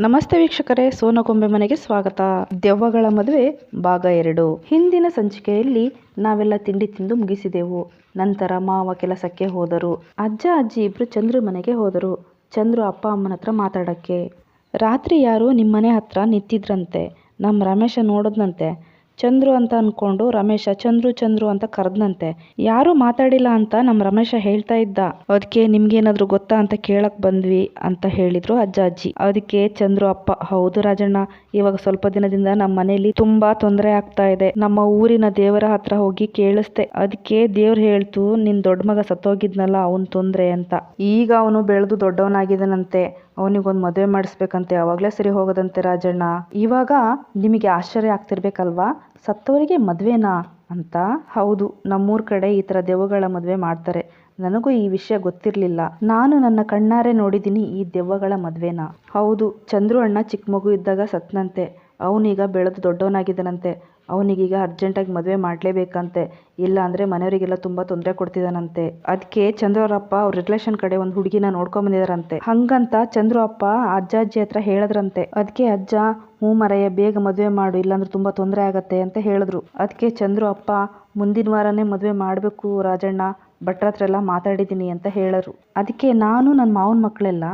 ನಮಸ್ತೆ ವೀಕ್ಷಕರೇ ಸೋನಗೊಂಬೆ ಮನೆಗೆ ಸ್ವಾಗತ. ದೆವ್ವಗಳ ಮದುವೆ ಭಾಗ ಎರಡು. ಹಿಂದಿನ ಸಂಚಿಕೆಯಲ್ಲಿ ನಾವೆಲ್ಲ ತಿಂಡಿ ತಿಂದು ಮುಗಿಸಿದೆವು. ನಂತರ ಮಾವ ಕೆಲಸಕ್ಕೆ ಹೋದರು. ಅಜ್ಜ, ಅಜ್ಜಿ ಇಬ್ರು ಚಂದ್ರು ಮನೆಗೆ ಹೋದರು. ಚಂದ್ರು ಅಪ್ಪ ಅಮ್ಮನ ಹತ್ರ ಮಾತಾಡಕ್ಕೆ. ರಾತ್ರಿ ಯಾರೋ ನಿಮ್ಮನೆ ಹತ್ರ ನಿಂತಿದ್ರಂತೆ. ನಮ್ಮ ರಮೇಶ ನೋಡಿದ್ನಂತೆ. ಚಂದ್ರು ಅಂತ ಅನ್ಕೊಂಡು ರಮೇಶ, ಚಂದ್ರು ಚಂದ್ರು ಅಂತ ಕರೆದ್ನಂತೆ. ಯಾರೂ ಮಾತಾಡಿಲ್ಲ ಅಂತ ನಮ್ಮ ರಮೇಶ ಹೇಳ್ತಾ ಇದ್ದ. ಅದಕ್ಕೆ ನಿಮ್ಗೇನಾದ್ರೂ ಗೊತ್ತಾ ಅಂತ ಕೇಳಕ್ ಬಂದ್ವಿ ಅಂತ ಹೇಳಿದ್ರು ಅಜ್ಜ ಅಜ್ಜಿ. ಅದಕ್ಕೆ ಚಂದ್ರು ಅಪ್ಪ, ಹೌದು ರಾಜಣ್ಣ, ಇವಾಗ ಸ್ವಲ್ಪ ದಿನದಿಂದ ನಮ್ಮ ಮನೇಲಿ ತುಂಬಾ ತೊಂದರೆ ಆಗ್ತಾ ಇದೆ. ನಮ್ಮ ಊರಿನ ದೇವರ ಹತ್ರ ಹೋಗಿ ಕೇಳಿಸ್ದೆ ಅದಕ್ಕೆ ದೇವ್ರು ಹೇಳ್ತು, ನಿನ್ ದೊಡ್ಡ ಮಗ ಸತ್ತೋಗಿದ್ನಲ್ಲ, ಅವನ್ ತೊಂದ್ರೆ ಅಂತ. ಈಗ ಅವನು ಬೆಳೆದು ದೊಡ್ಡವನಾಗಿದ್ದಾನಂತೆ ಅವನಿಗೊಂದು ಮದುವೆ ಮಾಡಿಸ್ಬೇಕಂತೆ ಅವಾಗಲೇ ಸರಿ ಹೋಗೋದಂತೆ ರಾಜಣ್ಣ. ಇವಾಗ ನಿಮಗೆ ಆಶ್ಚರ್ಯ ಆಗ್ತಿರ್ಬೇಕಲ್ವಾ? ಸತ್ತವರಿಗೆ ಮದುವೆನಾ ಅಂತ? ಹೌದು, ನಮ್ಮೂರ ಕಡೆ ಈ ಥರ ದೆವ್ವಗಳ ಮದುವೆ ಮಾಡ್ತಾರೆ. ನನಗೂ ಈ ವಿಷಯ ಗೊತ್ತಿರಲಿಲ್ಲ. ನಾನು ನನ್ನ ಕಣ್ಣಾರೆ ನೋಡಿದ್ದೀನಿ ಈ ದೆವ್ವಗಳ ಮದುವೆನ? ಹೌದು, ಚಂದ್ರು ಅಣ್ಣ ಚಿಕ್ಕ ಮಗು ಇದ್ದಾಗ ಸತ್ನಂತೆ. ಅವನೀಗ ಬೆಳೆದು ದೊಡ್ಡವನಾಗಿದ್ದಾನಂತೆ. ಅವನಿಗೀಗ ಅರ್ಜೆಂಟಾಗಿ ಮದುವೆ ಮಾಡಲೇಬೇಕಂತೆ. ಇಲ್ಲ ಅಂದರೆ ಮನೆಯವರಿಗೆಲ್ಲ ತುಂಬ ತೊಂದರೆ ಕೊಡ್ತಿದ್ದಾನಂತೆ. ಅದಕ್ಕೆ ಚಂದ್ರವರಪ್ಪ ಅವ್ರ ರಿಲೇಷನ್ ಕಡೆ ಒಂದು ಹುಡುಗಿನ ನೋಡ್ಕೊಂಬಂದಿದಾರಂತೆ ಹಂಗಂತ ಚಂದ್ರು ಅಪ್ಪ ಅಜ್ಜ ಅಜ್ಜಿ ಹತ್ರ ಹೇಳಿದ್ರಂತೆ. ಅದಕ್ಕೆ ಅಜ್ಜ, ಹ್ಞೂ ಮರಯ್ಯ, ಬೇಗ ಮದುವೆ ಮಾಡು, ಇಲ್ಲಾಂದ್ರೆ ತುಂಬ ತೊಂದರೆ ಆಗತ್ತೆ ಅಂತ ಹೇಳಿದ್ರು. ಅದಕ್ಕೆ ಚಂದ್ರು ಅಪ್ಪ, ಮುಂದಿನ ವಾರನೇ ಮದುವೆ ಮಾಡಬೇಕು ರಾಜಣ್ಣ, ಭಟ್ರ ಹತ್ರ ಎಲ್ಲ ಮಾತಾಡಿದ್ದೀನಿ ಅಂತ ಹೇಳಿದ್ರು ಅದಕ್ಕೆ ನಾನು ನನ್ನ ಮಾವನ ಮಕ್ಕಳೆಲ್ಲ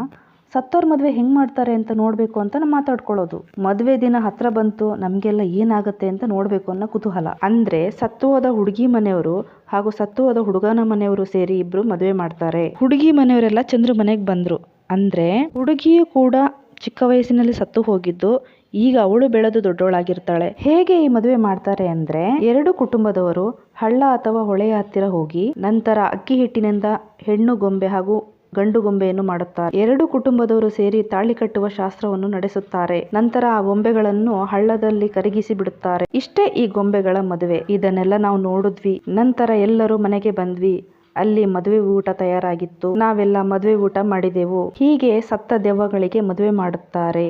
ಸತ್ತೋರ್ ಮದುವೆ ಹೆಂಗ್ ಮಾಡ್ತಾರೆ ಅಂತ ನೋಡಬೇಕು ಅಂತ ನಾವು ಮಾತಾಡ್ಕೊಳ್ಳೋದು. ಮದುವೆ ದಿನ ಹತ್ರ ಬಂತು, ನಮ್ಗೆಲ್ಲ ಏನಾಗುತ್ತೆ ಅಂತ ನೋಡ್ಬೇಕು ಅನ್ನೋ ಕುತೂಹಲ. ಅಂದ್ರೆ ಸತ್ತು ಹೋದ ಹುಡುಗಿ ಮನೆಯವರು ಹಾಗೂ ಸತ್ತು ಹೋದ ಹುಡುಗನ ಮನೆಯವರು ಸೇರಿ ಇಬ್ರು ಮದುವೆ ಮಾಡ್ತಾರೆ. ಹುಡುಗಿ ಮನೆಯವರೆಲ್ಲ ಚಂದ್ರ ಮನೆಗೆ ಬಂದ್ರು. ಅಂದ್ರೆ ಹುಡುಗಿಯು ಕೂಡ ಚಿಕ್ಕ ವಯಸ್ಸಿನಲ್ಲಿ ಸತ್ತು ಹೋಗಿದ್ದು, ಈಗ ಅವಳು ಬೆಳೆದು ದೊಡ್ಡವಳಾಗಿರ್ತಾಳೆ. ಹೇಗೆ ಈ ಮದುವೆ ಮಾಡ್ತಾರೆ ಅಂದ್ರೆ ಎರಡು ಕುಟುಂಬದವರು ಹಳ್ಳ ಅಥವಾ ಹೊಳೆಯ ಹತ್ತಿರ ಹೋಗಿ, ನಂತರ ಅಕ್ಕಿ ಹಿಟ್ಟಿನಿಂದ ಹೆಣ್ಣು ಗೊಂಬೆ ಹಾಗೂ ಗಂಡು ಗೊಂಬೆಯನ್ನು ಮಾಡುತ್ತಾರೆ ಎರಡು ಕುಟುಂಬದವರು ಸೇರಿ ತಾಳಿ ಕಟ್ಟುವ ಶಾಸ್ತ್ರವನ್ನು ನಡೆಸುತ್ತಾರೆ. ನಂತರ ಆ ಗೊಂಬೆಗಳನ್ನು ಹಳ್ಳದಲ್ಲಿ ಕರಗಿಸಿ ಬಿಡುತ್ತಾರೆ. ಇಷ್ಟೇ ಈ ಗೊಂಬೆಗಳ ಮದುವೆ. ಇದನ್ನೆಲ್ಲ ನಾವು ನೋಡಿದ್ವಿ. ನಂತರ ಎಲ್ಲರೂ ಮನೆಗೆ ಬಂದ್ವಿ. ಅಲ್ಲಿ ಮದುವೆ ಊಟ ತಯಾರಾಗಿತ್ತು. ನಾವೆಲ್ಲ ಮದುವೆ ಊಟ ಮಾಡಿದೆವು. ಹೀಗೆ ಸತ್ತ ದೆವ್ವಗಳಿಗೆ ಮದುವೆ ಮಾಡುತ್ತಾರೆ.